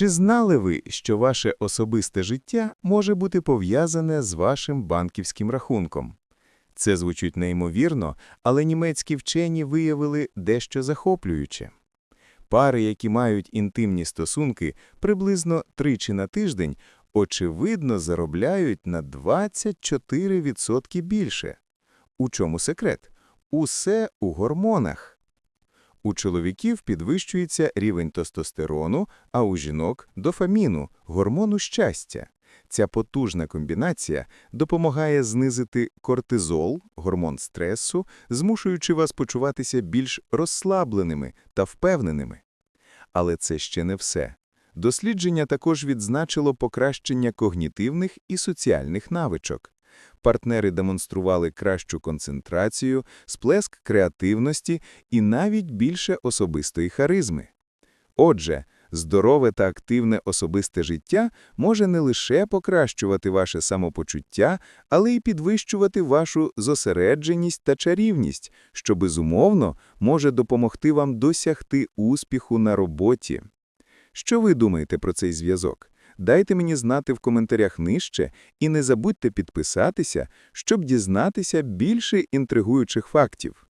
Чи знали ви, що ваше особисте життя може бути пов'язане з вашим банківським рахунком? Це звучить неймовірно, але німецькі вчені виявили дещо захоплююче. Пари, які мають інтимні стосунки приблизно тричі на тиждень, очевидно заробляють на 24% більше. У чому секрет? Усе у гормонах. У чоловіків підвищується рівень тестостерону, а у жінок – дофаміну, гормону щастя. Ця потужна комбінація допомагає знизити кортизол, гормон стресу, змушуючи вас почуватися більш розслабленими та впевненими. Але це ще не все. Дослідження також відзначило покращення когнітивних і соціальних навичок. Партнери демонстрували кращу концентрацію, сплеск креативності і навіть більше особистої харизми. Отже, здорове та активне особисте життя може не лише покращувати ваше самопочуття, але й підвищувати вашу зосередженість та чарівність, що, безумовно, може допомогти вам досягти успіху на роботі. Що ви думаєте про цей зв'язок? Дайте мені знати в коментарях нижче і не забудьте підписатися, щоб дізнатися більше інтригуючих фактів.